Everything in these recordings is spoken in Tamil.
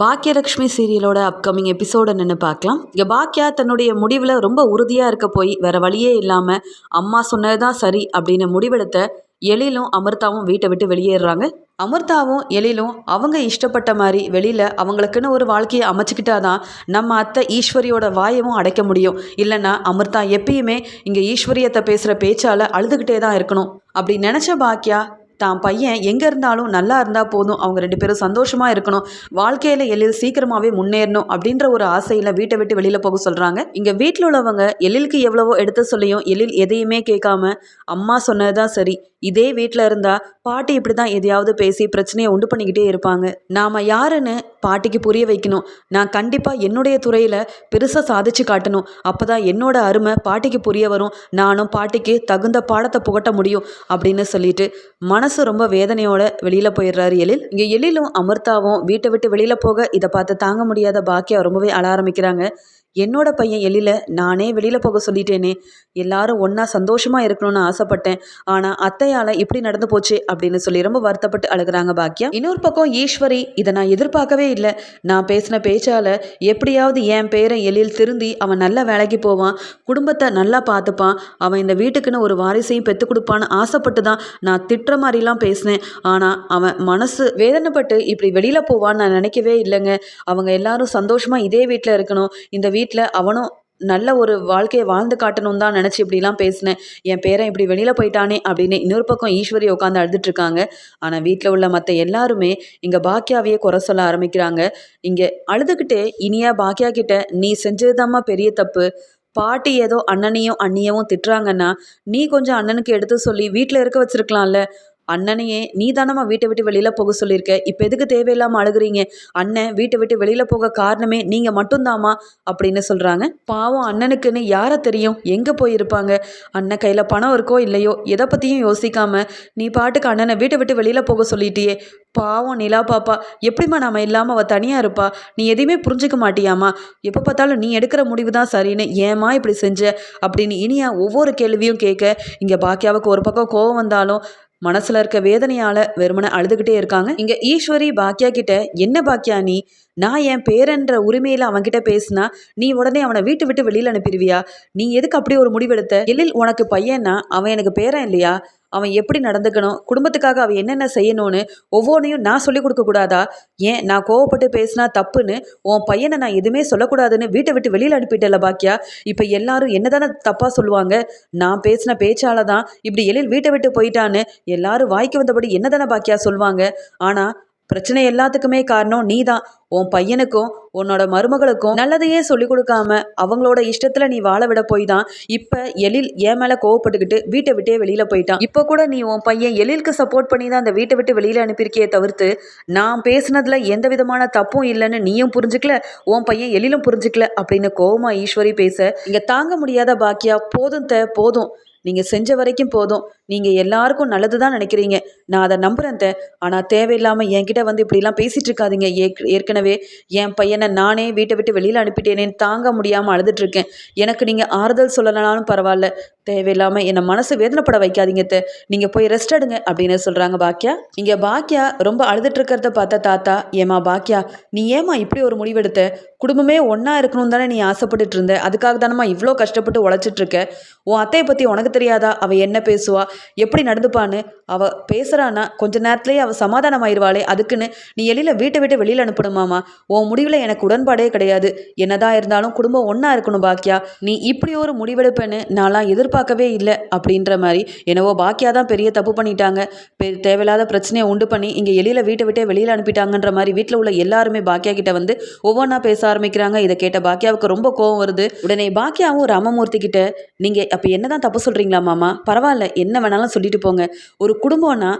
பாக்கியலக்ஷ்மி சீரியலோட அப்கமிங் எபிசோட நின்று பார்க்கலாம். இங்கே பாக்கியா தன்னுடைய முடிவில் ரொம்ப உறுதியாக இருக்க போய் வேற வழியே இல்லாமல் அம்மா சொன்னது தான் சரி அப்படின்னு முடிவெடுத்த எழிலும் அமிர்தாவும் வீட்டை விட்டு வெளியேறாங்க அமிர்தாவும் எழிலும் அவங்க இஷ்டப்பட்ட மாதிரி வெளியில் அவங்களுக்குன்னு ஒரு வாழ்க்கையை அமைச்சுக்கிட்டாதான் நம்ம அத்தை ஈஸ்வரியோட வாயவும் அடைக்க முடியும். இல்லைன்னா அமிர்தா எப்பயுமே இங்கே ஈஸ்வரியத்தை பேசுகிற பேச்சால் அழுதுகிட்டே தான் இருக்கணும். அப்படி நினச்ச பாக்கியா தான் பையன் எங்கே இருந்தாலும் நல்லா இருந்தால் போதும். அவங்க ரெண்டு பேரும் சந்தோஷமாக இருக்கணும். வாழ்க்கையில் எழில் சீக்கிரமாகவே முன்னேறணும் அப்படின்ற ஒரு ஆசையில் வீட்டை விட்டு வெளியில் போக சொல்கிறாங்க இங்கே வீட்டில் உள்ளவங்க எழிலுக்கு எவ்வளவோ எடுத்து சொல்லியும் எழில் எதையுமே கேட்காம அம்மா சொன்னது தான் சரி. இதே வீட்டில் இருந்தால் பாட்டி இப்படி தான் எதையாவது பேசி பிரச்சனையை உண்டு பண்ணிக்கிட்டே இருப்பாங்க. நாம் யாருன்னு பாட்டிக்கு புரிய வைக்கணும். நான் கண்டிப்பாக என்னுடைய துறையில் பெருசாக சாதிச்சு காட்டணும். அப்போ தான் என்னோட அருமை பாட்டிக்கு புரிய வரும். நானும் பாட்டிக்கு தகுந்த பாடத்தை புகட்ட முடியும் அப்படின்னு சொல்லிட்டு மன மனசு ரொம்ப வேதனையோட வெளியில் போயிடுறாரு எழில். இங்கே எழிலும் அமிர்தாவும் வீட்டை விட்டு வெளியில் போக இதை பார்த்து தாங்க முடியாத பாக்கியா ரொம்பவே அழ ஆரம்பிக்கிறாங்க. என்னோட பையன் எழில நானே வெளியில் போக சொல்லிட்டேனே. எல்லாரும் ஒன்றா சந்தோஷமாக இருக்கணும்னு ஆசைப்பட்டேன். ஆனால் அத்தையால் இப்படி நடந்து போச்சு அப்படின்னு சொல்லி ரொம்ப வருத்தப்பட்டு அழுகுறாங்க பாக்கியா இன்னொரு பக்கம் ஈஸ்வரி இதை நான் எதிர்பார்க்கவே இல்லை. நான் பேசின பேச்சால் எப்படியாவது என் பேரை எழில் திருந்தி அவன் நல்ல வேலைக்கு போவான். குடும்பத்தை நல்லா பார்த்துப்பான். அவன் இந்த வீட்டுக்குன்னு ஒரு வாரிசையும் பெற்றுக் கொடுப்பான்னு ஆசைப்பட்டு தான் நான் திட்டுற மாதிரிலாம் பேசினேன். ஆனால் அவன் மனசு வேதனைப்பட்டு இப்படி வெளியில் போவான்னு நான் நினைக்கவே இல்லைங்க. அவங்க எல்லாரும் சந்தோஷமாக இதே வீட்டில் இருக்கணும். இந்த வீட்டில் அவனும் நல்ல ஒரு வாழ்க்கையை வாழ்ந்து காட்டணும் தான் நினச்சி இப்படிலாம் பேசினேன். என் பேரன் இப்படி வெளியில் போயிட்டானே அப்படின்னு இன்னொரு பக்கம் ஈஸ்வரி உட்காந்து அழுதுட்டு இருக்காங்க. ஆனால் வீட்டில் உள்ள மற்ற எல்லாருமே இங்கே பாக்கியாவையே குறை சொல்ல ஆரம்பிக்கிறாங்க. இங்கே அழுதுகிட்டே இனியா பாக்கியா கிட்ட நீ செஞ்சதுதாம்மா பெரிய தப்பு. பாட்டி ஏதோ அண்ணனையும் அண்ணியவும் திட்டுறாங்கன்னா நீ கொஞ்சம் அண்ணனுக்கு எடுத்து சொல்லி வீட்டில் இருக்க வச்சிருக்கலாம்ல. அண்ணனையே நீ தானம்மா வீட்டை விட்டு வெளியில் போக சொல்லியிருக்க? இப்போ எதுக்கு தேவையில்லாமல் அழுகுறீங்க? அண்ணன் வீட்டை விட்டு வெளியில் போக காரணமே நீங்கள் மட்டும்தாம்மா அப்படின்னு சொல்கிறாங்க பாவம் அண்ணனுக்குன்னு யாரை தெரியும்? எங்கே போயிருப்பாங்க? அண்ணன் கையில் பணம் இருக்கோ இல்லையோ? எதை பற்றியும் யோசிக்காம நீ பாட்டுக்கு அண்ணனை வீட்டை விட்டு வெளியில் போக சொல்லிட்டியே. பாவம் நிலா பாப்பா. எப்படிம்மா நாம இல்லாமல் அவள் தனியாக இருப்பா? நீ எதையுமே புரிஞ்சுக்க மாட்டியாம்மா. எப்போ பார்த்தாலும் நீ எடுக்கிற முடிவு தான் சரின்னு ஏமா இப்படி செஞ்ச? அப்படின்னு இனியா ஒவ்வொரு கேள்வியும் கேட்க இங்கே பாக்கியாவுக்கு ஒரு பக்கம் கோவம் வந்தாலும் மனசுல இருக்க வேதனையால வெறுமனை அழுதுகிட்டே இருக்காங்க. இங்க ஈஸ்வரி பாக்கியா கிட்ட என்ன பாக்கியா நீ? நான் என் பேரன்ற உரிமையில் அவன்கிட்ட பேசினா நீ உடனே அவனை வீட்டு விட்டு வெளியில் அனுப்பிடுவியா? நீ எதுக்கு அப்படி ஒரு முடிவெடுத்த? எழில் உனக்கு பையனா அவன் எனக்கு பேரன் இல்லையா? அவன் எப்படி நடந்துக்கணும்? குடும்பத்துக்காக அவன் என்னென்ன செய்யணும்னு ஒவ்வொன்றையும் நான் சொல்லிக் கொடுக்க கூடாதா? ஏன் நான் கோவப்பட்டு பேசினா தப்புன்னு உன் பையனை நான் எதுவுமே சொல்லக்கூடாதுன்னு வீட்டை விட்டு வெளியில் அனுப்பிட்டல பாக்கியா? இப்போ எல்லாரும் என்ன தானே தப்பாக சொல்லுவாங்க? நான் பேசின பேச்சால தான் இப்படி எழில் வீட்டை விட்டு போயிட்டான்னு எல்லாரும் வாய்க்கு வந்தபடி என்ன தானே பாக்கியா சொல்லுவாங்க ஆனால் பிரச்சனை எல்லாத்துக்குமே காரணம் நீ தான் உன் பையனுக்கும் உன்னோட மருமகளுக்கும் நல்லதையே சொல்லிக் கொடுக்காம அவங்களோட இஷ்டத்துல நீ வாழ விட போய் தான் இப்ப எழில் என் மேல கோவப்பட்டுக்கிட்டு வீட்டை விட்டே வெளியில போயிட்டான். இப்போ கூட நீ உன் பையன் எழிலுக்கு சப்போர்ட் பண்ணி தான் அந்த வீட்டை விட்டு வெளியில அனுப்பியிருக்கியே தவிர்த்து நான் பேசுனதுல எந்த விதமான தப்பும் இல்லைன்னு நீயும் புரிஞ்சுக்கல உன் பையன் எழிலும் புரிஞ்சுக்கல அப்படின்னு கோவமா ஈஸ்வரி பேச இங்க தாங்க முடியாத பாக்கியா? போதும் த போதும். நீங்கள் செஞ்ச வரைக்கும் போதும். நீங்கள் எல்லாருக்கும் நல்லது தான் நினைக்கிறீங்க. நான் அதை நம்புகிறேன் தே ஆனால் தேவையில்லாமல் என்கிட்ட வந்து இப்படிலாம் பேசிகிட்டு இருக்காதீங்க. ஏற்கனவே என் பையனை நானே வீட்டை விட்டு வெளியில் அனுப்பிட்டேனேன்னு தாங்க முடியாமல் அழுதுட்ருக்கேன் எனக்கு நீங்கள் ஆறுதல் சொல்லலைனாலும் பரவாயில்ல. தேவையில்லாமல் என்னை மனசு வேதனைப்பட வைக்காதீங்க தே. நீங்கள் போய் ரெஸ்ட் எடுங்க அப்படின்னு சொல்கிறாங்க பாக்கியா இங்கே பாக்கியா ரொம்ப அழுதுட்டு இருக்கிறத பார்த்த தாத்தா ஏமா பாக்கியா நீ ஏமா இப்படி ஒரு முடிவெடுத்த? குடும்பமே ஒன்றா இருக்கணும் தானே நீ ஆசைப்பட்டுட்டு இருந்த? அதுக்காக தானம்மா இவ்வளோ கஷ்டப்பட்டு உழைச்சிட்டு இருக்க? உன் அத்தையை பற்றி உனக்கு தெரியாதா? அவள் என்ன பேசுவா? எப்படி நடந்துப்பான்னு? அவள் பேசுகிறான்னா கொஞ்ச நேரத்துலேயே அவள் சமாதானம் ஆயிடுவாளே அதுக்குன்னு நீ எளியில் வீட்டை விட்டு வெளியில் அனுப்பணுமாமா உன் முடிவில் எனக்கு உடன்பாடே கிடையாது. என்னதான் இருந்தாலும் குடும்பம் ஒன்றா இருக்கணும் பாக்கியா. நீ இப்படி ஒரு முடிவெடுப்பேன்னு நான்லாம் எதிர்பார்க்கவே இல்லை அப்படின்ற மாதிரி என்னவோ பாக்கியா தான் பெரிய தப்பு பண்ணிட்டாங்க. பெ தேவையில்லாத பிரச்சனையை உண்டு பண்ணி இங்கே எளியில் வீட்டை விட்டே வெளியில் அனுப்பிட்டாங்கன்ற மாதிரி வீட்டில் உள்ள எல்லாருமே பாக்கியா கிட்ட வந்து ஒவ்வொன்றா பேச ஆரம்பிக்கிறாங்க. இதை கேட்ட பாக்கியாவுக்கு ரொம்ப கோவம் வருது. உடனே பாக்கியாவும் ராமமூர்த்தி கிட்ட நீங்கள் அப்போ என்னதான் தப்பு சொல்கிறீங்களா மாமா? பரவாயில்ல என்ன வேணாலும் சொல்லிட்டு போங்க. ஒரு குடும்பம்னா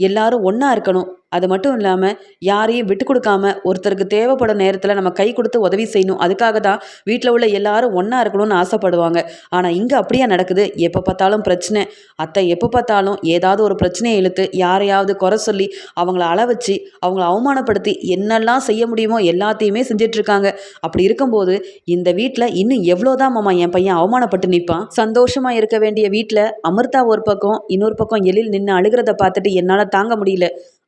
எல்லாரும் ஒன்றா இருக்கணும். அது மட்டும் இல்லாமல் யாரையும் விட்டு கொடுக்காம ஒருத்தருக்கு தேவைப்படும் நேரத்தில் நம்ம கை கொடுத்து உதவி செய்யணும். அதுக்காக தான் வீட்டில் உள்ள எல்லாரும் ஒன்றா இருக்கணும்னு ஆசைப்படுவாங்க. ஆனால் இங்கே அப்படியே நடக்குது? எப்போ பார்த்தாலும் பிரச்சனை. அத்தை எப்போ பார்த்தாலும் ஏதாவது ஒரு பிரச்சனையை இழுத்து யாரையாவது குறை சொல்லி அவங்கள அளவச்சு அவங்கள அவமானப்படுத்தி என்னெல்லாம் செய்ய முடியுமோ எல்லாத்தையுமே செஞ்சிட்ருக்காங்க. அப்படி இருக்கும்போது இந்த வீட்டில் இன்னும் எவ்வளோதான் மாமா என் பையன் அவமானப்பட்டு நிற்பான் சந்தோஷமாக இருக்க வேண்டிய வீட்டில் அமிர்தா ஒரு பக்கம் இன்னொரு பக்கம் எழில் நின்று அழுகிறத பார்த்துட்டு என்னால் தாங்க முடியல.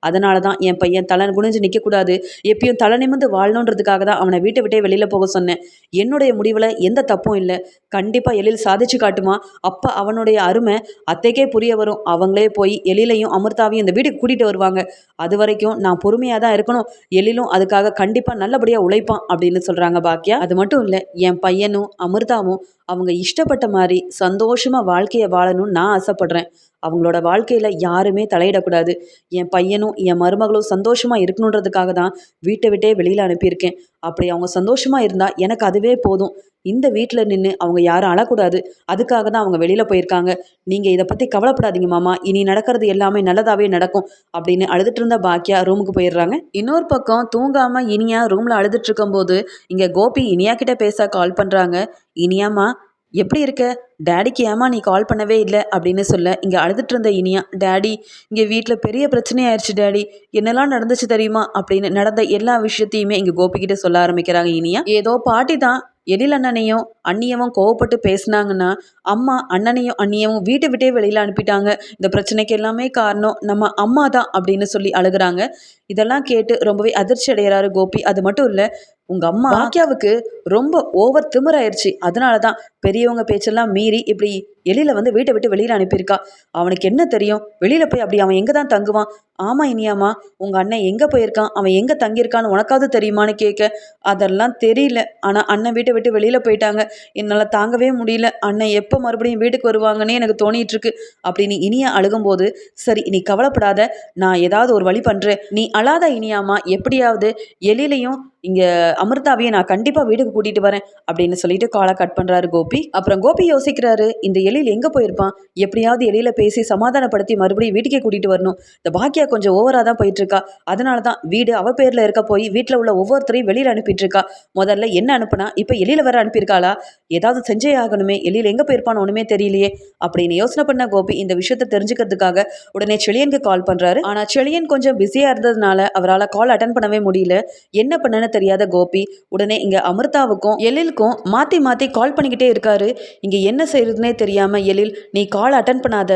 அதனால தான் என் பையன் தலை குனிஞ்சு நிற்கக்கூடாது எப்பயும் தலை நிமிர்ந்து வாழணுன்றதுக்காக தான் அவனை வீட்டை விட்டே வெளியில் போக சொன்னேன். என்னுடைய முடிவில் எந்த தப்பும் இல்லை. கண்டிப்பாக எழில் சாதிச்சு காட்டுமா. அப்போ அவனுடைய அருமை அத்தைக்கே புரிய வரும். அவங்களே போய் எழிலையும் அமிர்தாவையும் இந்த வீட்டுக்கு கூட்டிகிட்டு வருவாங்க. அது வரைக்கும் நான் பொறுமையாக தான் இருக்கணும். எழிலும் அதுக்காக கண்டிப்பாக நல்லபடியாக உழைப்பான் அப்படின்னு சொல்கிறாங்க பாக்கியா. அது மட்டும் இல்லை என் பையனும் அமிர்தாவும் அவங்க இஷ்டப்பட்ட மாதிரி சந்தோஷமாக வாழ்க்கையை வாழணும்னு நான் ஆசைப்பட்றேன். அவங்களோட வாழ்க்கையில் யாருமே தலையிடக்கூடாது. என் பையனும் என் மருமகளும் சந்தோஷமாக இருக்கணுன்றதுக்காக தான் வீட்டை விட்டே வெளியில் அனுப்பியிருக்கேன். அப்படி அவங்க சந்தோஷமாக இருந்தால் எனக்கு அதுவே போதும். இந்த வீட்டில் நின்று அவங்க யாரும் அழக்கூடாது. அதுக்காக தான் அவங்க வெளியில் போயிருக்காங்க. நீங்கள் இதை பற்றி கவலைப்படாதீங்க மாமா. இனி நடக்கிறது எல்லாமே நல்லதாகவே நடக்கும் அப்படின்னு அழுதுட்டு இருந்த பாக்கியா ரூமுக்கு போயிடுறாங்க. இன்னொரு பக்கம் தூங்காமல் இனியா ரூமில் அழுதுட்டு இருக்கும்போது இங்கே கோபி இனியா கிட்ட பேச கால் பண்ணுறாங்க இனியாம்மா எப்படி இருக்க? டேடிக்கு ஏமா நீ கால் பண்ணவே இல்லை? அப்படின்னு சொல்ல இங்கே அழுதுட்டு இருந்த இனியா டேடி இங்கே வீட்டில் பெரிய பிரச்சனை ஆயிடுச்சு டேடி என்னெல்லாம் நடந்துச்சு தெரியுமா? அப்படின்னு நடந்த எல்லா விஷயத்தையுமே இங்கே கோபிக்கிட்ட சொல்ல ஆரம்பிக்கிறாங்க இனியா. ஏதோ பாட்டி தான் எழில் அண்ணனையும் அண்ணியவும் கோவப்பட்டு பேசுனாங்கன்னா அம்மா அண்ணனையும் அண்ணியவும் வீட்டை விட்டே வெளியில் அனுப்பிட்டாங்க. இந்த பிரச்சனைக்கு எல்லாமே காரணம் நம்ம அம்மா தான் அப்படின்னு சொல்லி அழுகிறாங்க. இதெல்லாம் கேட்டு ரொம்பவே அதிர்ச்சி அடைகிறாரு கோபி. அது மட்டும் இல்லை உங்கள் அம்மா பாக்கியாவுக்கு ரொம்ப ஓவர் திமிராயிருச்சு அதனால தான் பெரியவங்க பேச்செல்லாம் மீறி இப்படி எழில வந்து வீட்டை விட்டு வெளியில் அனுப்பியிருக்கா. அவனுக்கு என்ன தெரியும்? வெளியில் போய் அப்படி அவன் எங்கே தான் தங்குவான்? ஆமாம் இனியாமா உங்கள் அண்ணன் எங்கே போயிருக்கான்? அவன் எங்கே தங்கியிருக்கான்னு உனக்காவது தெரியுமான்னு கேட்க அதெல்லாம் தெரியல. ஆனால் அண்ணன் வீட்டை விட்டு வெளியில் போயிட்டாங்க. என்னால் தாங்கவே முடியல. அண்ணன் எப்போ மறுபடியும் வீட்டுக்கு வருவாங்கன்னே எனக்கு தோணிட்டு இருக்கு அப்படின்னு இனியா அழுகும்போது சரி நீ கவலைப்படாத. நான் ஏதாவது ஒரு வழி பண்ணுறேன் நீ அழாத இனியாமா எப்படியாவது எலிலையும் இங்கே அமிர்தாவையும் நான் கண்டிப்பாக வீட்டுக்கு கூட்டிகிட்டு வரேன் அப்படின்னு சொல்லிட்டு காலை கட் பண்ணுறாரு கோபி. அப்புறம் கோபி யோசிக்கிறாரு இந்த எலியில் எங்கே போயிருப்பான்? எப்படியாவது எழில பேசி சமாதானப்படுத்தி மறுபடியும் வீட்டுக்கே கூட்டிகிட்டு வரணும். இந்த பாக்கியா கொஞ்சம் ஓவராக தான் போயிட்டுருக்கா. அதனால தான் வீடு அவ பேரில் இருக்க போய் வீட்டில் உள்ள ஒவ்வொருத்தரையும் வெளியில் அனுப்பிட்டு இருக்கா முதல்ல என்ன அனுப்புனா இப்போ எழில வர அனுப்பியிருக்காளா? ஏதாவது செஞ்சே ஆகணுமே எழில் எங்கே போயிருப்பான்னு ஒன்றுமே தெரியலையே அப்படின்னு யோசனை பண்ண கோபி இந்த விஷயத்தை தெரிஞ்சுக்கிறதுக்காக உடனே செழியனுக்கு கால் பண்ணுறாரு ஆனால் செழியன் கொஞ்சம் பிஸியாக இருந்ததுனால அவரால் கால் அட்டன் பண்ணவே முடியல. என்ன பண்ணனு தெரியாத கோபி உடனே இங்கே அமிர்தாவுக்கும் எழிலுக்கும் மாற்றி மாற்றி கால் பண்ணிக்கிட்டே இருக்காரு. இங்கே என்ன செய்யறதுனே தெரியாமல் எழில் நீ கால் அட்டன் பண்ணாத.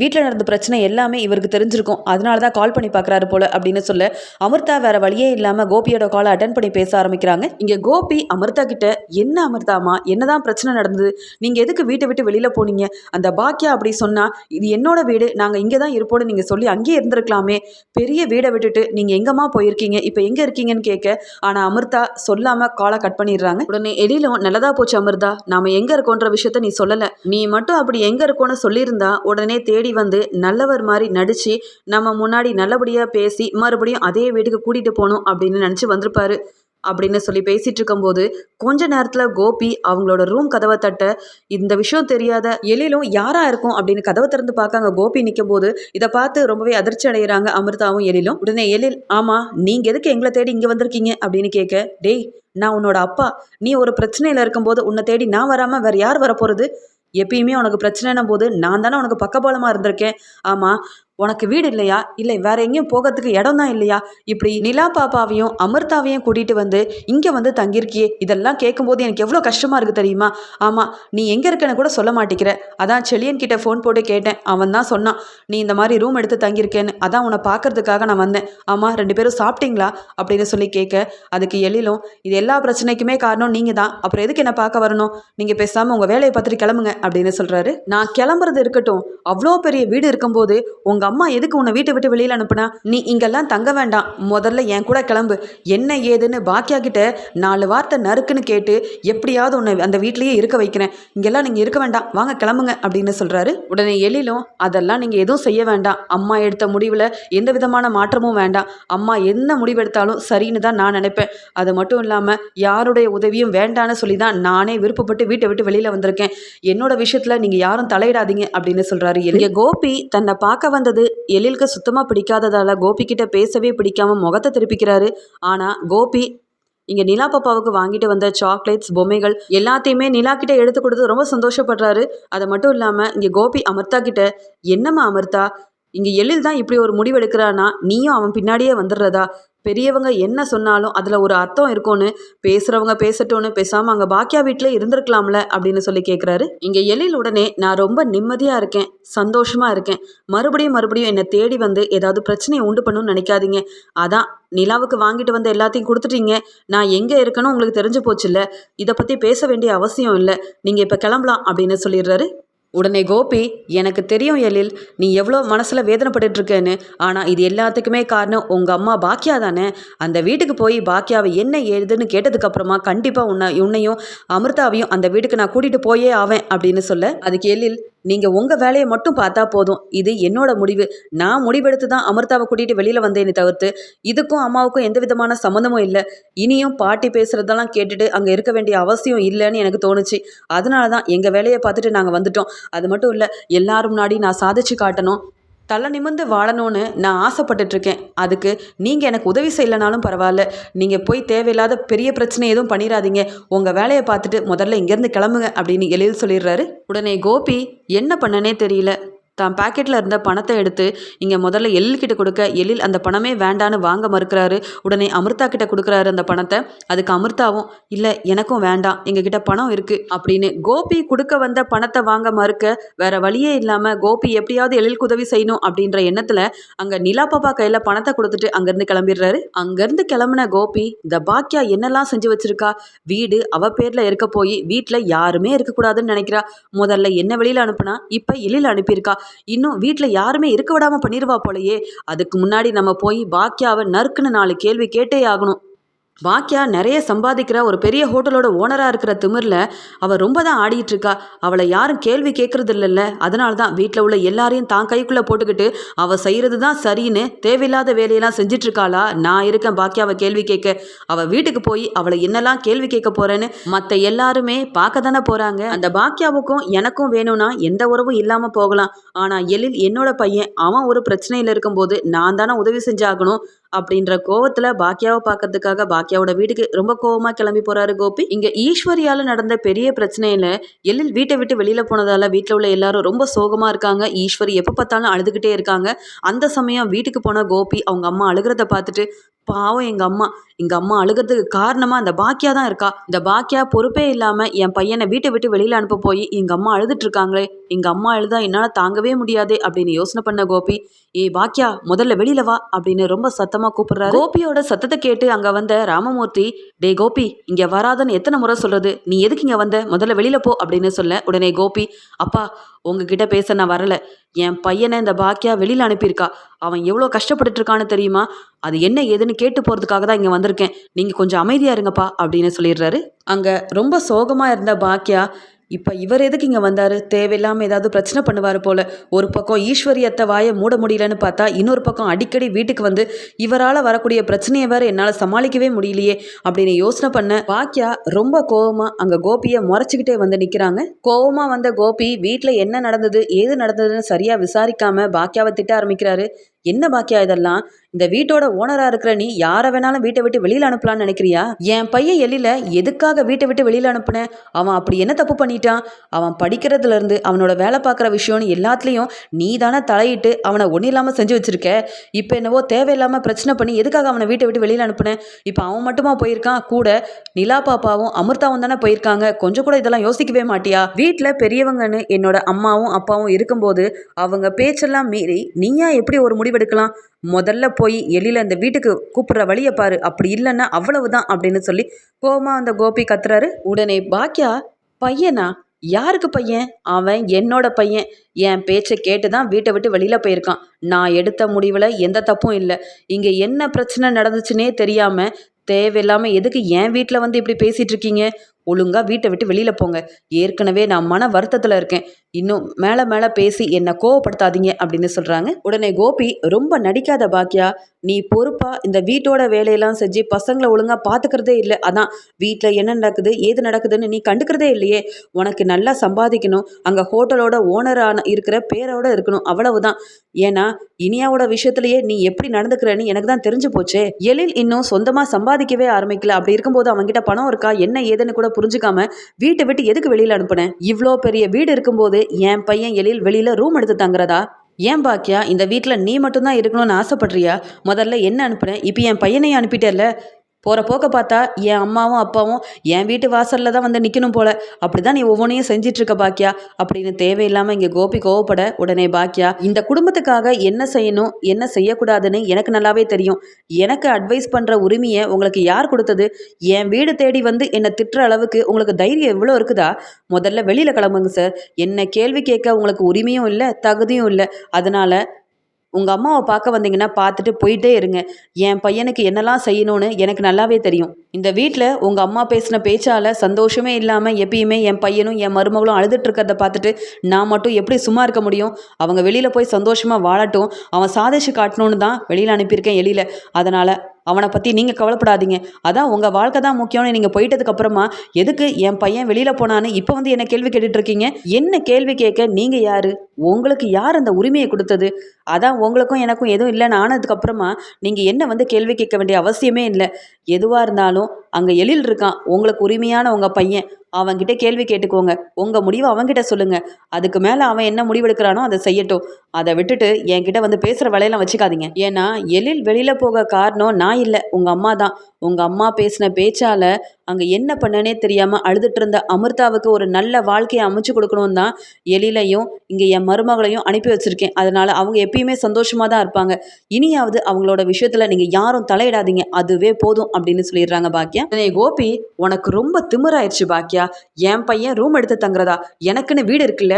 வீட்டில் நடந்த பிரச்சனை எல்லாமே இவருக்கு தெரிஞ்சிருக்கும். அதனால தான் கால் பண்ணி பார்க்குறாரு போல அப்படின்னு சொல்ல அமிர்தா வேற வழியே இல்லாமல் கோபியோட காலை அட்டன் பண்ணி பேச ஆரம்பிக்கிறாங்க. இங்கே கோபி அமிர்தா கிட்ட என்ன அமிர்தாமா? என்னதான் பிரச்சனை நடந்தது? நீங்கள் எதுக்கு வீட்டை விட்டு வெளியில் போனீங்க? அந்த பாக்கியா அப்படி சொன்னால் இது என்னோட வீடு நாங்கள் இங்கே தான் இருப்போம்னு நீங்கள் சொல்லி அங்கேயே இருந்திருக்கலாமே. பெரிய வீடை விட்டுட்டு நீங்கள் எங்கம்மா போயிருக்கீங்க? இப்போ எங்கே இருக்கீங்கன்னு கேட்க ஆனால் அமிர்தா சொல்லாமல் காலை கட் பண்ணிடுறாங்க. உடனே எடிலும் நல்லதா போச்சு அமிர்தா. நாம எங்கே இருக்கோன்ற விஷயத்த நீ சொல்லலை. நீ மட்டும் அப்படி எங்கே இருக்கோன்னு சொல்லியிருந்தா உடனே தேடி வந்து நல்லவர் மாதிரி நடித்து நம்ம முன்னாடி நல்லபடியாக பேசி மறுபடியும் அதே வீட்டுக்கு கூட்டிகிட்டு போகணும் அப்படின்னு நினச்சி வந்திருப்பாரு. அப்படின்னு சொல்லி பேசிட்டு இருக்கும்போது கொஞ்ச நேரத்தில் கோபி அவங்களோட ரூம் கதவை தட்ட இந்த விஷயம் தெரியாத எழிலும் யாரா இருக்கும் அப்படின்னு கதவை திறந்து பார்க்க அங்கே கோபி நிற்கும் போது இதை பார்த்து ரொம்பவே அதிர்ச்சி அடைகிறாங்க அமிர்தாவும் எழிலும். உடனே எழில் ஆமாம் நீங்கள் எதுக்கு எங்களை தேடி இங்கே வந்திருக்கீங்க? அப்படின்னு கேட்க டேய் நான் உன்னோட அப்பா. நீ ஒரு பிரச்சனையில் இருக்கும்போது உன்னை தேடி நான் வராமல் வேறு யார் வரப்போகிறது எப்பயுமே உனக்கு பிரச்சனைன போது நான் தானே உனக்கு பக்கபலமாக இருந்திருக்கேன். ஆமாம் உனக்கு வீடு இல்லையா? இல்லை வேற எங்கேயும் போகிறதுக்கு இடம் தான் இல்லையா? இப்படி நிலா பாப்பாவையும் அமிர்தாவையும் கூட்டிகிட்டு வந்து இங்கே வந்து தங்கியிருக்கியே. இதெல்லாம் கேட்கும்போது எனக்கு எவ்வளோ கஷ்டமாக இருக்குது தெரியுமா? ஆமாம் நீ எங்கே இருக்கன்னு கூட சொல்ல மாட்டேங்கிற. அதான் செளியன் கிட்ட ஃபோன் போட்டு கேட்டேன். அவன் தான் சொன்னான் நீ இந்த மாதிரி ரூம் எடுத்து தங்கியிருக்கேன்னு. அதான் உன்னை பார்க்கறதுக்காக நான் வந்தேன். ஆமாம் ரெண்டு பேரும் சாப்பிட்டீங்களா? அப்படின்னு சொல்லி கேட்க அதுக்கு எழிலும் இது எல்லா பிரச்சனைக்குமே காரணம் நீங்கள் தான். அப்புறம் எதுக்கு என்ன பார்க்க வரணும்? நீங்கள் பேசாமல் உங்கள் வேலையை பார்த்துட்டு கிளம்புங்க. அப்படின்னு சொல்கிறாரு நான் கிளம்புறது இருக்கட்டும். அவ்வளோ பெரிய வீடு இருக்கும்போது உங்கள் அம்மா எதுக்கு உன்னை வீட்டை விட்டு வெளியில் அனுப்புனா? நீ இங்கெல்லாம் தங்க வேண்டாம். முதல்ல என் கூட கிளம்பு. என்ன ஏதுன்னு பாக்கியா கிட்ட நாலு வார்த்தை நறுக்குன்னு கேட்டு எப்படியாவது உன்னை அந்த வீட்லேயே இருக்க வைக்கிறேன். இங்கெல்லாம் நீங்கள் இருக்க வேண்டாம். வாங்க கிளம்புங்க அப்படின்னு சொல்கிறாரு உடனே எழிலும் அதெல்லாம் நீங்கள் எதுவும் செய்ய வேண்டாம். அம்மா எடுத்த முடிவில் எந்த விதமான மாற்றமும் வேண்டாம். அம்மா என்ன முடிவெடுத்தாலும் சரின்னு தான் நான் நினைப்பேன். அது மட்டும் இல்லாமல் யாருடைய உதவியும் வேண்டான்னு சொல்லி தான் நானே விருப்பப்பட்டு வீட்டை விட்டு வெளியில் வந்திருக்கேன். என்னோட விஷயத்தில் நீங்கள் யாரும் தலையிடாதீங்க அப்படின்னு சொல்கிறாரு இங்கே கோபி தன்னை பார்க்க வந்தது எழிலுக்கு சுத்தமாக பிடிக்காததால் கோபி கிட்ட பேசவே பிடிக்காம முகத்தை திருப்பிக்கிறாரு. ஆனால் கோபி இங்கே நிலா பாப்பாவுக்கு வாங்கிட்டு வந்த சாக்லேட்ஸ் பொம்மைகள் எல்லாத்தையுமே நிலா கிட்ட எடுத்து கொடுத்து ரொம்ப சந்தோஷப்படுறாரு. அது மட்டும் இல்லாமல் இங்கே கோபி அமிர்தா கிட்ட என்னம்மா அமிர்தா இங்கே எழில் தான் இப்படி ஒரு முடிவு எடுக்கிறான்னா நீயும் அவன் பின்னாடியே வந்துடுறதா? பெரியவங்க என்ன சொன்னாலும் அதில் ஒரு அர்த்தம் இருக்கும்னு பேசுகிறவங்க பேசட்டும்னு பேசாமல் அங்கே பாக்கியா வீட்டில் இருந்திருக்கலாம்ல அப்படின்னு சொல்லி கேட்குறாரு இங்கே எழில் உடனே நான் ரொம்ப நிம்மதியாக இருக்கேன் சந்தோஷமாக இருக்கேன். மறுபடியும் மறுபடியும் என்னை தேடி வந்து ஏதாவது பிரச்சனையை உண்டு பண்ணணும்னு நினைக்காதீங்க. அதான் நிலாவுக்கு வாங்கிட்டு வந்து எல்லாத்தையும் கொடுத்துட்டீங்க. நான் எங்கே இருக்கணும் உங்களுக்கு தெரிஞ்சு போச்சுல்ல. இதை பற்றி பேச வேண்டிய அவசியம் இல்லை. நீங்கள் இப்போ கிளம்பலாம் அப்படின்னு சொல்லிடுறாரு. உடனே கோபி எனக்கு தெரியும் எழில் நீ எவ்வளோ மனசில் வேதனைப்பட்டுட்டு இருக்கேன்னு ஆனால் இது எல்லாத்துக்குமே காரணம் உங்கள் அம்மா பாக்கியா தானே. அந்த வீட்டுக்கு போய் பாக்கியாவை என்ன ஏதுன்னு கேட்டதுக்கப்புறமா கண்டிப்பாக உன்னை உன்னையும் அமிர்தாவையும் அந்த வீட்டுக்கு நான் கூட்டிகிட்டு போயே ஆவேன் அப்படின்னு சொல்ல அதுக்கு எழில் நீங்கள் உங்கள் வேலையை மட்டும் பார்த்தா போதும். இது என்னோட முடிவு. நான் முடிவெடுத்து தான் அமிர்தாவை கூட்டிகிட்டு வெளியில் வந்தேனே தவிர்த்து இதுக்கும் அம்மாவுக்கும் எந்த விதமான சம்மந்தமும் இல்லை. இனியும் பாட்டி பேசுகிறதெல்லாம் கேட்டுட்டு அங்கே இருக்க வேண்டிய அவசியம் இல்லைன்னு எனக்கு தோணுச்சு. அதனால தான் எங்கள் வேலையை பார்த்துட்டு நாங்கள் வந்துட்டோம். அது மட்டும் இல்லை எல்லாரும் முன்னாடி நான் சாதிச்சு காட்டணும். தலை நிமிர்ந்து வாழணும்னு நான் ஆசைப்பட்டுட்ருக்கேன். அதுக்கு நீங்கள் எனக்கு உதவி செய்யலைனாலும் பரவாயில்ல. நீங்கள் போய் தேவையில்லாத பெரிய பிரச்சனை எதுவும் பண்ணிடாதீங்க. உங்கள் வேலையை பார்த்துட்டு முதல்ல இங்கேருந்து கிளம்புங்க அப்படின்னு எழில் சொல்லிடுறாரு. உடனே கோபி என்ன பண்ணனே தெரியல. தான் பாக்கெட்டில் இருந்த பணத்தை எடுத்து இங்கே முதல்ல எழில் கிட்ட கொடுக்க எழில் அந்த பணமே வேண்டான்னு வாங்க மறுக்கிறாரு. உடனே அமிர்தா கிட்ட கொடுக்குறாரு அந்த பணத்தை. அதுக்கு அமிர்தாவும் இல்லை எனக்கும் வேண்டாம். எங்ககிட்ட பணம் இருக்குது அப்படின்னு கோபி கொடுக்க வந்த பணத்தை வாங்க மறுக்க வேற வழியே இல்லாமல் கோபி எப்படியாவது எழிலுக்கு உதவி செய்யணும். அப்படின்ற எண்ணத்தில் அங்கே நிலா பாப்பா கையில் பணத்தை கொடுத்துட்டு அங்கேருந்து கிளம்பிடுறாரு. அங்கேருந்து கிளம்புன கோபி இந்த பாக்கியா என்னெல்லாம் செஞ்சு வச்சிருக்கா? வீடு அவ பேரில் இருக்க போய் வீட்டில் யாருமே இருக்கக்கூடாதுன்னு நினைக்கிறா. முதல்ல என்ன வெளியில் அனுப்புனா இப்போ எழில் அனுப்பியிருக்கா. இன்னும் வீட்டில் யாருமே இருக்க விடாமல் பண்ணிடுவா போலையே. அதுக்கு முன்னாடி நம்ம போய் பாக்கியாவை நறுக்குன்னு நாலு கேள்வி கேட்டே ஆகணும். பாக்கியா நிறைய சம்பாதிக்கிற ஒரு பெரிய ஹோட்டலோட ஓனராக இருக்கிற திமிரில் அவள் ரொம்ப தான் ஆடிட்டு இருக்கா அவளை யாரும் கேள்வி கேட்கறது இல்லைல்ல அதனால தான் வீட்டில் உள்ள எல்லாரையும் தான் கைக்குள்ளே போட்டுக்கிட்டு அவள் செய்கிறது தான் சரின்னு தேவையில்லாத வேலையெல்லாம் செஞ்சிட்ருக்காளா நான் இருக்கேன் பாக்கியாவை கேள்வி கேட்க. அவள் வீட்டுக்கு போய் அவளை என்னெல்லாம் கேள்வி கேட்க போகிறேன்னு மற்ற எல்லாருமே பார்க்க தானே போகிறாங்க அந்த பாக்கியாவுக்கும் எனக்கும் வேணும்னா எந்த உறவும் இல்லாமல் போகலாம். ஆனால் எழில் என்னோட பையன் அவன் ஒரு பிரச்சனையில் இருக்கும்போது நான் தானே உதவி செஞ்சாகணும். அப்படின்ற கோவத்தில் பாக்கியாவை பார்க்கறதுக்காக பாக்கியாவோட வீட்டுக்கு ரொம்ப கோவமாக கிளம்பி போகிறாரு கோபி. இங்கே ஈஸ்வரியால் நடந்த பெரிய பிரச்சனையில் எழில் வீட்டை விட்டு வெளியில் போனதால் வீட்டில் உள்ள எல்லாரும் ரொம்ப சோகமாக இருக்காங்க. ஈஸ்வரி எப்போ பார்த்தாலும் அழுதுகிட்டே இருக்காங்க. அந்த சமயம் வீட்டுக்கு போன கோபி அவங்க அம்மா அழுகிறத பார்த்துட்டு பாவம் எங்கள் அம்மா எங்கள் அம்மா அழுகிறதுக்கு காரணமாக அந்த பாக்கியா தான் இருக்கா? இந்த பாக்கியா பொறுப்பே இல்லாமல் என் பையனை வீட்டை விட்டு வெளியில் அனுப்ப போய் எங்கள் அம்மா அழுதுட்டு இருக்காங்களே. எங்கள் அம்மா அழுதா என்னால் தாங்கவே முடியாது அப்படின்னு யோசனை பண்ண கோபி ஏய் பாக்கியா முதல்ல வெளியில வா அப்படின்னு ரொம்ப சத்தமாக கூப்பிடுறாரு. கோபியோட சத்தத்தை கேட்டு அங்கே வந்த ராமமூர்த்தி டே கோபி இங்கே வராதன்னு எத்தனை முறை சொல்கிறது நீ எதுக்கு இங்கே வந்த? முதல்ல வெளியில் போ அப்படின்னு சொல்ல உடனே கோபி அப்பா உங்ககிட்ட பேச நான் வரல. என் பையனை இந்த பாக்கியா வெளியில் அனுப்பியிருக்கா. அவன் எவ்வளோ கஷ்டப்பட்டுட்டு இருக்கான்னு தெரியுமா? அது என்ன ஏதுன்னு கேட்டு போகிறதுக்காக தான் இங்கே வந்திருக்கேன் நீங்கள் கொஞ்சம் அமைதியாக இருங்கப்பா அப்படின்னு சொல்லிடுறாரு. அங்கே ரொம்ப சோகமாக இருந்த பாக்கியா இப்போ இவர் எதுக்கு இங்கே வந்தார்? தேவையில்லாமல் ஏதாவது பிரச்சனை பண்ணுவார் போல். ஒரு பக்கம் ஈஸ்வரியத்தை வாயை மூட முடியலன்னு பார்த்தா இன்னொரு பக்கம் அடிக்கடி வீட்டுக்கு வந்து இவரால் வரக்கூடிய பிரச்சனையை வேறு என்னால் சமாளிக்கவே முடியலையே அப்படின்னு யோசனை பண்ண பாக்கியா ரொம்ப கோவமாக அங்கே கோபியை முறைச்சிக்கிட்டே வந்து நிற்கிறாங்க கோவமாக வந்த கோபி வீட்டில் என்ன நடந்தது? ஏது நடந்ததுன்னு சரியாக விசாரிக்காமல் பாக்கியாவை திட்ட ஆரம்பிக்கிறாரு. என்ன பாக்கியா இதெல்லாம்? இந்த வீட்டோட ஓனரா இருக்கிற நீ யாரை வேணாலும் வீட்டை விட்டு வெளியில அனுப்பலாம்னு நினைக்கிறியா? என் பையன் எழில எதுக்காக வீட்டை விட்டு வெளியில அனுப்புனேன்? அவன் அப்படி என்ன தப்பு பண்ணிட்டான்? அவன் படிக்கிறதுல இருந்து அவனோட வேலை பார்க்குற விஷயம்னு எல்லாத்துலேயும் நீ தானே தலையிட்டு அவனை ஒன்றும் இல்லாமல் செஞ்சு வச்சிருக்க? இப்போ என்னவோ தேவையில்லாமல் பிரச்சனை பண்ணி எதுக்காக அவனை வீட்டை விட்டு வெளியில அனுப்புனேன்? இப்போ அவன் மட்டுமா போயிருக்கான்? கூட நிலா பாப்பாவும் அமிர்தாவும் தானே போயிருக்காங்க? கொஞ்சம் கூட இதெல்லாம் யோசிக்கவே மாட்டியா? வீட்டில் பெரியவங்கன்னு என்னோட அம்மாவும் அப்பாவும் இருக்கும்போது அவங்க பேச்செல்லாம் மீறி நீயா எப்படி ஒரு முடிவு முடிவெடுக்கலாம். முதல்ல போய் எலியில் அந்த வீட்டுக்கு கூப்பிட்ற வழியை பாரு. அப்படி இல்லைன்னா அவ்வளவுதான் அப்படின்னு சொல்லி கோமா அந்த கோபி கத்துறாரு. உடனே பாக்கியா பையனா? யாருக்கு பையன்? அவன் என்னோட பையன். என் பேச்சை கேட்டு தான் வீட்டை விட்டு வெளியில் போயிருக்கான். நான் எடுத்த முடிவில் எந்த தப்பும் இல்லை. இங்கே என்ன பிரச்சனை நடந்துச்சுன்னே தெரியாமல் தேவையில்லாமல் எதுக்கு என் வீட்டில் வந்து இப்படி பேசிகிட்டு இருக்கீங்க? ஒழுங்காக வீட்டை விட்டு வெளியில் போங்க. ஏற்கனவே நான் மன வருத்தத்தில் இருக்கேன். இன்னும் மேலே மேலே பேசி என்னை கோவப்படுத்தாதீங்க அப்படின்னு சொல்கிறாங்க உடனே கோபி ரொம்ப நடிக்காத பாக்கியா நீ பொறுப்பாக இந்த வீட்டோட வேலையெல்லாம் செஞ்சு பசங்களை ஒழுங்காக பார்த்துக்கிறதே இல்லை. அதான் வீட்டில் என்ன நடக்குது ஏது நடக்குதுன்னு நீ கண்டுக்கிறதே இல்லையே. உனக்கு நல்லா சம்பாதிக்கணும். அங்கே ஹோட்டலோட ஓனரான இருக்கிற பேரோட இருக்கணும். அவ்வளவுதான். ஏன்னா இனியாவோட விஷயத்துலயே நீ எப்படி நடந்துக்கிறன்னு எனக்கு தான் தெரிஞ்சு போச்சே. எழில் இன்னும் சொந்தமாக சம்பாதிக்கவே ஆரம்பிக்கல. அப்படி இருக்கும்போது அவங்ககிட்ட பணம் இருக்கா? என்ன ஏதுன்னு கூட புரிஞ்சுக்காம வீட்டை விட்டு எதுக்கு வெளியில் அனுப்புனேன் இவ்வளோ பெரிய வீடு இருக்கும்போது என் பையன் எழில் வெளியில் ரூம் எடுத்து தங்குறதா? ஏன் பாக்கியா இந்த வீட்டில் நீ மட்டும்தான் இருக்கணும்னு ஆசைப்படுறியா? முதல்ல என்ன அனுப்புனேன் இப்போ என் பையனையும் அனுப்பிட்டேல்ல? போகிற போக்க பார்த்தா என் அம்மாவும் அப்பாவும் என் வீட்டு வாசலில் தான் வந்து நிற்கணும் போல. அப்படி தான் நீ ஒவ்வொன்றையும் செஞ்சிட்ருக்க பாக்கியா? அப்படின்னு தேவையில்லாமல் இங்கே கோபி கோவப்பட உடனே பாக்கியா இந்த குடும்பத்துக்காக என்ன செய்யணும் என்ன செய்யக்கூடாதுன்னு எனக்கு நல்லாவே தெரியும். எனக்கு அட்வைஸ் பண்ணுற உரிமையை உங்களுக்கு யார் கொடுத்தது? என் வீடு தேடி வந்து என்னை திட்டுற அளவுக்கு உங்களுக்கு தைரியம் எவ்வளோ இருக்குதா? முதல்ல வெளியில் கிளம்புங்க சார் என்ன கேள்வி கேட்க உங்களுக்கு உரிமையும் இல்லை தகுதியும் இல்லை. அதனால் உங்கள் அம்மாவை பார்க்க வந்தீங்கன்னா பார்த்துட்டு போயிட்டே இருங்க. என் பையனுக்கு என்னெல்லாம் செய்யணும்னு எனக்கு நல்லாவே தெரியும். இந்த வீட்டில் உங்கள் அம்மா பேசின பேச்சால் சந்தோஷமே இல்லாமல் எப்பயுமே என் பையனும் என் மருமகளும் அழுதுட்டு இருக்கிறத பார்த்துட்டு நான் மட்டும் எப்படி சும்மா இருக்க முடியும்? அவங்க வெளியில் போய் சந்தோஷமாக வாழட்டும். அவன் சாதிச்சு காட்டணும்னு தான் வெளியில் அனுப்பியிருக்கேன் எளியில் அதனால் அவனை பற்றி நீங்கள் கவலைப்படாதீங்க. அதான் உங்கள் வாழ்க்கை தான் முக்கியம்னு நீங்கள் போயிட்டதுக்கப்புறமா எதுக்கு என் பையன் வெளியில் போனான்னு இப்போ வந்து என்ன கேள்வி கேட்டுட்ருக்கீங்க என்ன கேள்வி கேட்க நீங்கள் யார்? உங்களுக்கு யார் அந்த உரிமையை கொடுத்தது? அதான் உங்களுக்கும் எனக்கும் எதுவும் இல்லைன்னு ஆனதுக்கப்புறமா நீங்கள் என்ன வந்து கேள்வி கேட்க வேண்டிய அவசியமே இல்லை. எதுவாக இருந்தாலும் அங்கே எழில் இருக்கான். உங்களுக்கு உரிமையான உங்கள் பையன். அவன்கிட்ட கேள்வி கேட்டுக்கோங்க. உங்கள் முடிவை அவன்கிட்ட சொல்லுங்கள் அதுக்கு மேலே அவன் என்ன முடிவெடுக்கிறானோ அதை செய்யட்டும். அதை விட்டுட்டு என்கிட்ட வந்து பேசுகிற வேலையெல்லாம் வச்சுக்காதீங்க. ஏன்னா எழில் வெளியில் போக காரணம் நான் இல்லை. உங்கள் அம்மா தான். உங்கள் அம்மா பேசின பேச்சால் அங்கே என்ன பண்ணனே தெரியாமல் அழுதுட்டு இருந்த அமிர்தாவுக்கு ஒரு நல்ல வாழ்க்கையை அமைச்சு கொடுக்கணும் தான் எழிலையும் இங்கே என் மருமகளையும் அனுப்பி வச்சுருக்கேன். அதனால் அவங்க எப்பயுமே சந்தோஷமாக தான் இருப்பாங்க. இனியாவது அவங்களோட விஷயத்தில் நீங்கள் யாரும் தலையிடாதீங்க. அதுவே போதும் அப்படின்னு சொல்லிடுறாங்க பாக்கியா கோபி உனக்கு ரொம்ப திமிராயிடுச்சு பாக்கியா என் பையன் ரூம் எடுத்து தங்குறதா? எனக்குன்னு வீடு இருக்குல்ல.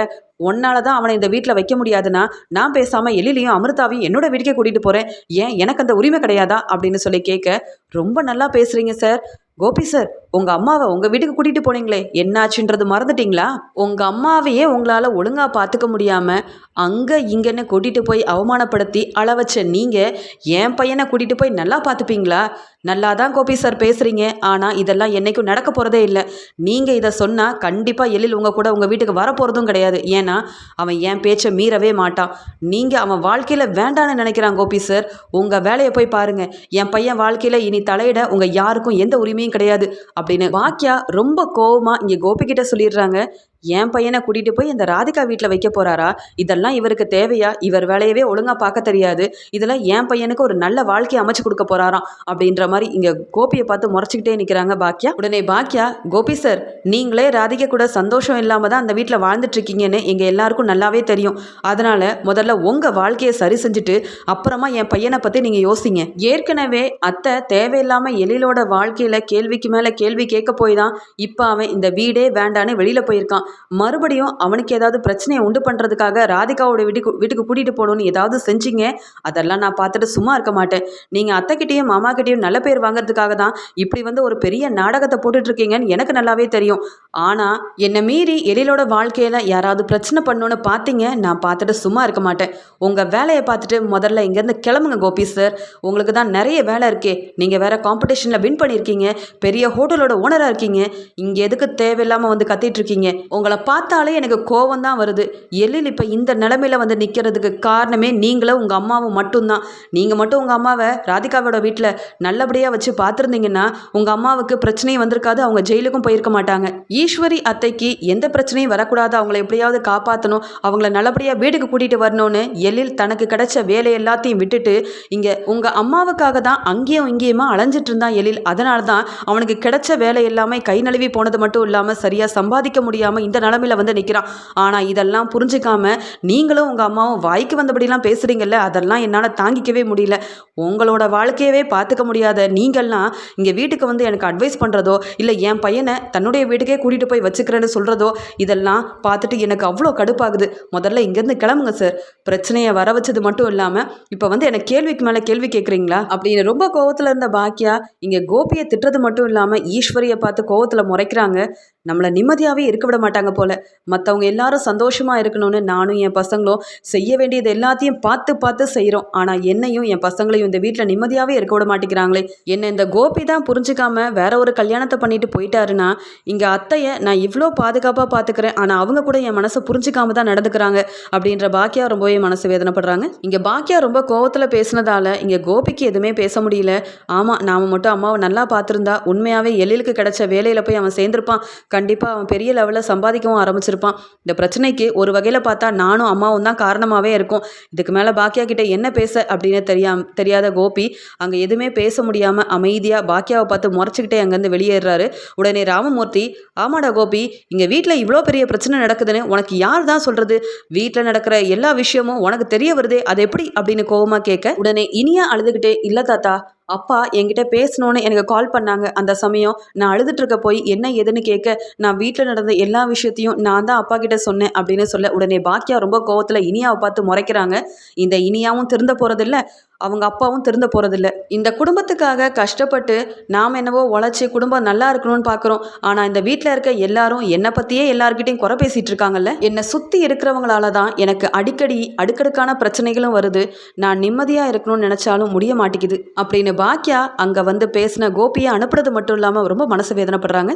உன்னால தான் அவனை இந்த வீட்டில் வைக்க முடியாதுன்னா நான் பேசாமல் எழிலையும் அமிர்தாவையும் என்னோட வீட்டுக்கே கூட்டிகிட்டு போகிறேன் ஏன் எனக்கு அந்த உரிமை கிடையாதா? அப்படின்னு சொல்லி கேட்க ரொம்ப நல்லா பேசுகிறீங்க சார். கோபி சார் உங்கள் அம்மாவை உங்கள் வீட்டுக்கு கூட்டிகிட்டு போனீங்களே என்னாச்சுன்றது மறந்துட்டீங்களா? உங்கள் அம்மாவையே உங்களால் ஒழுங்காக பார்த்துக்க முடியாமல் அங்கே இங்கன்னு கூட்டிகிட்டு போய் அவமானப்படுத்தி அள வச்ச நீங்கள் என் பையனை கூட்டிகிட்டு போய் நல்லா பார்த்துப்பீங்களா நல்லா தான் கோபி சார் பேசுகிறீங்க ஆனால் இதெல்லாம் என்றைக்கும் நடக்க போகிறதே இல்லை. நீங்கள் இதை சொன்னால் கண்டிப்பாக எழில் உங்கள் கூட உங்கள் வீட்டுக்கு வரப்போகிறதும் கிடையாது. ஏன்னா அவன் என் பேச்சை மீறவே மாட்டான். நீங்கள் அவன் வாழ்க்கையில் வேண்டான்னு நினைக்கிறான் கோபி சார். உங்கள் வேலையை போய் பாருங்கள் என் பையன் வாழ்க்கையில் இனி தலையிட உங்கள் யாருக்கும் எந்த உரிமையும் கிடையாது. அப்படின்னு வாக்கியா ரொம்ப கோவமாக இங்கே கோபிக்கிட்ட சொல்லிடுறாங்க. என் பையனை கூட்டிகிட்டு போய் இந்த ராதிகா வீட்டில் வைக்க போகிறாரா இதெல்லாம் இவருக்கு தேவையா? இவர் வேலையவே ஒழுங்காக பார்க்க தெரியாது. இதெல்லாம் என் பையனுக்கு ஒரு நல்ல வாழ்க்கையை அமைச்சு கொடுக்க போகிறாராம் அப்படின்ற மாதிரி இங்கே கோபியை பார்த்து முறைச்சிக்கிட்டே நிற்கிறாங்க பாக்கியா உடனே பாக்கியா கோபி சார் நீங்களே ராதிகா கூட சந்தோஷம் இல்லாமல் தான் அந்த வீட்டில் வாழ்ந்துட்டு இருக்கீங்கன்னு எங்கள் எல்லாருக்கும் நல்லாவே தெரியும். அதனால் முதல்ல உங்கள் வாழ்க்கையை சரி செஞ்சுட்டு அப்புறமா என் பையனை பற்றி நீங்கள் யோசிங்க. ஏற்கனவே அத்தை தேவையில்லாமல் எழிலோட வாழ்க்கையில் கேள்விக்கு மேலே கேள்வி கேட்க போய் தான் இப்போ அவன் இந்த வீடே வேண்டான்னு வெளியில் போயிருக்கான். மறுபடியும் அவனுக்கு ஏதாவது பிரச்சனையை உண்டு பண்ணுறதுக்காக ராதிகாவோட வீட்டுக்கு வீட்டுக்கு கூட்டிகிட்டு போகணுன்னு ஏதாவது செஞ்சீங்க? அதெல்லாம் நான் பார்த்துட்டு சும்மா இருக்க மாட்டேன். நீங்கள் அத்தைக்கிட்டேயும் மாமாக்கிட்டேயும் நல்ல பேர் வாங்குறதுக்காக தான் இப்படி வந்து ஒரு பெரிய நாடகத்தை போட்டுட்ருக்கீங்கன்னு எனக்கு நல்லாவே தெரியும். ஆனால் என்னை மீறி எழிலோட வாழ்க்கையில் யாராவது பிரச்சனை பண்ணணுன்னு பார்த்தீங்க நான் பார்த்துட்டு சும்மா இருக்க மாட்டேன். உங்கள் வேலையை பார்த்துட்டு முதல்ல இங்கேருந்து கிளம்புங்க கோபி சார் உங்களுக்கு தான் நிறைய வேலை இருக்கே. நீங்கள் வேற காம்படிஷனில் வின் பண்ணியிருக்கீங்க. பெரிய ஹோட்டலோட ஓனராக இருக்கீங்க. இங்கே எதுக்கு தேவையில்லாமல் வந்து கத்திட்டு இருக்கீங்க? உங்களை பார்த்தாலே எனக்கு கோவம் தான் வருது. எழில் இப்போ இந்த நிலமையில வந்து நிற்கிறதுக்கு காரணமே நீங்களும் உங்கள் அம்மாவும் மட்டும்தான். நீங்கள் மட்டும் உங்கள் அம்மாவை ராதிகாவோட வீட்டில் நல்லபடியாக வச்சு பார்த்துருந்தீங்கன்னா உங்கள் அம்மாவுக்கு பிரச்சனையும் வந்திருக்காது அவங்க ஜெயிலுக்கும் போயிருக்க மாட்டாங்க. ஈஸ்வரி அத்தைக்கு எந்த பிரச்சனையும் வரக்கூடாது அவங்கள எப்படியாவது காப்பாற்றணும் அவங்கள நல்லபடியாக வீட்டுக்கு கூட்டிகிட்டு வரணும்னு எழில் தனக்கு கிடைச்ச வேலை எல்லாத்தையும் விட்டுட்டு இங்கே உங்கள் அம்மாவுக்காக தான் அங்கேயும் இங்கேயுமா அலைஞ்சிட்டு இருந்தான் எழில். அதனால தான் அவனுக்கு கிடைச்ச வேலை எல்லாமே கை நழுவி போனது மட்டும் இல்லாமல் சரியாக சம்பாதிக்க முடியாமல் இந்த நிலமையில வந்து நிற்கிறான் ஆனால் இதெல்லாம் புரிஞ்சுக்காம நீங்களும் உங்கள் அம்மாவும் வாய்க்கு வந்தபடிலாம் பேசுகிறீங்கல்ல அதெல்லாம் என்னால் தாங்கிக்கவே முடியல. உங்களோட வாழ்க்கையவே பார்த்துக்க முடியாத நீங்கள்லாம் இங்கே வீட்டுக்கு வந்து எனக்கு அட்வைஸ் பண்ணுறதோ இல்லை என் பையனை தன்னுடைய வீட்டுக்கே கூட்டிகிட்டு போய் வச்சுக்கிறேன்னு சொல்கிறதோ இதெல்லாம் பார்த்துட்டு எனக்கு அவ்வளோ கடுப்பாகுது. முதல்ல இங்கேருந்து கிளம்புங்க சார் பிரச்சனையை வர வச்சது மட்டும் இல்லாமல் இப்போ வந்து எனக்கு கேள்விக்கு மேலே கேள்வி கேட்குறீங்களா அப்படின்னு ரொம்ப கோவத்தில் இருந்த பாக்கியா இங்கே கோபியை திட்டுறது மட்டும் இல்லாமல் ஈஸ்வரியை பார்த்து கோவத்தில் முறைக்கிறாங்க. நம்மளை நிம்மதியாகவே இருக்க விட மாட்டாங்க போல. மற்றவங்க எல்லாரும் சந்தோஷமாக இருக்கணும்னு நானும் என் பசங்களும் செய்ய வேண்டியது எல்லாத்தையும் பார்த்து பார்த்து செய்கிறோம் ஆனால் என்னையும் என் பசங்களையும் இந்த வீட்டில் நிம்மதியாகவே இருக்க விட மாட்டேங்கிறாங்களே. என்னை இந்த கோபி தான் புரிஞ்சுக்காம வேற ஒரு கல்யாணத்தை பண்ணிட்டு போயிட்டாருன்னா இங்கே அத்தையை நான் இவ்வளோ பாதுகாப்பாக பார்த்துக்கிறேன் ஆனால் அவங்க கூட என் மனசை புரிஞ்சுக்காம தான் நடந்துக்கிறாங்க அப்படின்ற பாக்கியா ரொம்பவே மனசு வேதனைப்படுறாங்க. இங்கே பாக்கியா ரொம்ப கோவத்தில் பேசினதால இங்கே கோபிக்கு எதுவுமே பேச முடியல. ஆமாம் நாம மட்டும் அம்மாவை நல்லா பார்த்துருந்தா உண்மையாகவே எழிலுக்கு கிடைச்ச வேலையில் போய் அவன் சேர்ந்திருப்பான். கண்டிப்பாக அவன் பெரிய லெவலில் சம்பாதிக்கவும் ஆரம்பிச்சிருப்பான். இந்த பிரச்சனைக்கு ஒரு வகையில் பார்த்தா நானும் அம்மாவும் தான் காரணமாகவே இருக்கும். இதுக்கு மேலே பாக்கியா கிட்ட என்ன பேச அப்படின்னு தெரியாம தெரியாத கோபி அங்கே எதுவுமே பேச முடியாமல் அமைதியாக பாக்கியாவை பார்த்து முறைச்சிக்கிட்டே அங்கேருந்து வெளியேறாரு. உடனே ராமமூர்த்தி ஆமாடா கோபி இங்கே வீட்டில் இவ்வளோ பெரிய பிரச்சனை நடக்குதுன்னு உனக்கு யார் தான் சொல்கிறது வீட்டில் நடக்கிற எல்லா விஷயமும் உனக்கு தெரிய வருதே அது எப்படி? அப்படின்னு கோபமாக கேட்க உடனே இனியா அழுதுகிட்டே இல்லை தாத்தா அப்பா என்கிட்ட பேசணும்னு எனக்கு கால் பண்ணாங்க. அந்த சமயம் நான் அழுதுட்டு இருக்க போய் என்ன ஏதுன்னு கேட்க நான் வீட்டில் நடந்த எல்லா விஷயத்தையும் நான் தான் அப்பா கிட்ட சொன்னேன் அப்படின்னு சொல்ல உடனே பாக்கியா ரொம்ப கோவத்தில் இனியாவை பார்த்து முறைக்கிறாங்க. இந்த இனியாவும் திருந்த போகிறதில்ல அவங்க அப்பாவும் திருந்த போகிறதில்ல இந்த குடும்பத்துக்காக கஷ்டப்பட்டு நாம் என்னவோ உழைச்சி குடும்பம் நல்லா இருக்கணும்னு பார்க்குறோம் ஆனால் இந்த வீட்டில் இருக்க எல்லாரும் என்னை பற்றியே எல்லாருக்கிட்டையும் குறை பேசிகிட்டு இருக்காங்கல்ல? என்னை சுற்றி இருக்கிறவங்களால தான் எனக்கு அடிக்கடி அடுக்கடுக்கான பிரச்சனைகளும் வருது. நான் நிம்மதியாக இருக்கணும்னு நினச்சாலும் முடிய மாட்டேங்குது. அப்படின்னு பாக்கியா அங்கே வந்து பேசின கோபியை அனுப்புறது மட்டும் இல்லாமல் ரொம்ப மனசு வேதனைப்படுறாங்க.